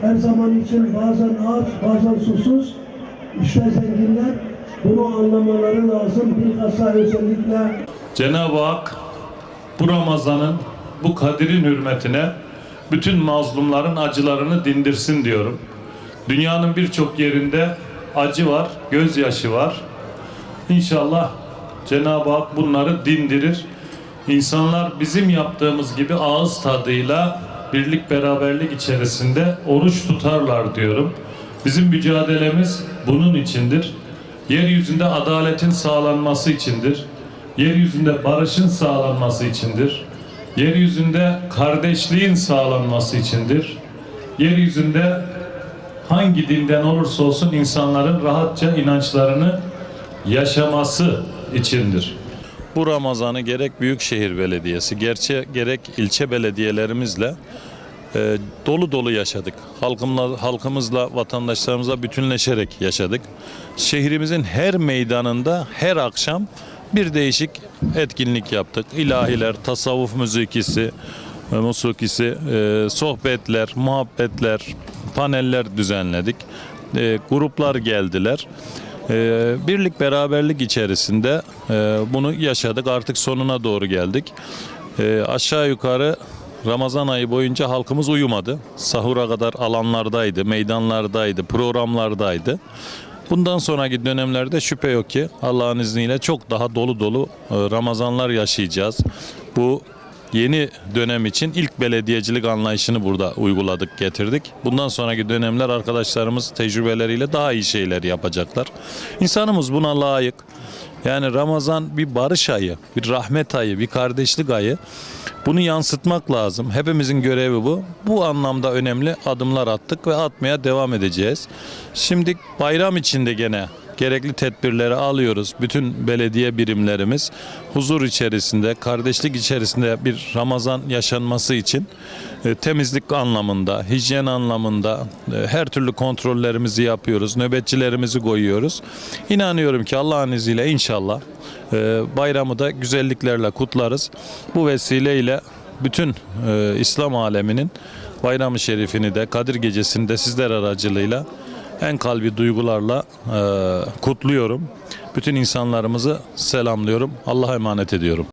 her zaman için bazen aç, bazen susuz. İşte zenginler bunu anlamaları lazım. Bilhassa özellikle Cenab-ı Hak bu Ramazan'ın bu Kadir'in hürmetine bütün mazlumların acılarını dindirsin diyorum. Dünyanın birçok yerinde acı var, gözyaşı var. İnşallah Cenab-ı Hak bunları dindirir. İnsanlar bizim yaptığımız gibi ağız tadıyla birlik beraberlik içerisinde oruç tutarlar diyorum. Bizim mücadelemiz bunun içindir. Yeryüzünde adaletin sağlanması içindir. Yeryüzünde barışın sağlanması içindir. Yeryüzünde kardeşliğin sağlanması içindir. Yeryüzünde hangi dinden olursa olsun insanların rahatça inançlarını yaşaması içindir. Bu Ramazan'ı gerek Büyükşehir Belediyesi, gerçe, gerek ilçe belediyelerimizle e, dolu dolu yaşadık. Halkımla, halkımızla, vatandaşlarımızla bütünleşerek yaşadık. Şehrimizin her meydanında her akşam bir değişik etkinlik yaptık. İlahiler, tasavvuf müzikisi, e, musikisi, e, sohbetler, muhabbetler, paneller düzenledik. E, gruplar geldiler. E, birlik beraberlik içerisinde e, bunu yaşadık. Artık sonuna doğru geldik. E, aşağı yukarı Ramazan ayı boyunca halkımız uyumadı. Sahura kadar alanlardaydı, meydanlardaydı, programlardaydı. Bundan sonraki dönemlerde şüphe yok ki Allah'ın izniyle çok daha dolu dolu e, Ramazanlar yaşayacağız. Bu yeni dönem için ilk belediyecilik anlayışını burada uyguladık, getirdik. Bundan sonraki dönemler arkadaşlarımız tecrübeleriyle daha iyi şeyler yapacaklar. İnsanımız buna layık. Yani Ramazan bir barış ayı, bir rahmet ayı, bir kardeşlik ayı. Bunu yansıtmak lazım. Hepimizin görevi bu. Bu anlamda önemli adımlar attık ve atmaya devam edeceğiz. Şimdi bayram içinde gene gerekli tedbirleri alıyoruz. Bütün belediye birimlerimiz huzur içerisinde, kardeşlik içerisinde bir Ramazan yaşanması için e, temizlik anlamında, hijyen anlamında e, her türlü kontrollerimizi yapıyoruz. Nöbetçilerimizi koyuyoruz. İnanıyorum ki Allah'ın izniyle inşallah e, bayramı da güzelliklerle kutlarız. Bu vesileyle bütün İslam aleminin bayramı şerifini de Kadir gecesini de sizler aracılığıyla en kalbi duygularla e, kutluyorum. Bütün insanlarımızı selamlıyorum. Allah'a emanet ediyorum.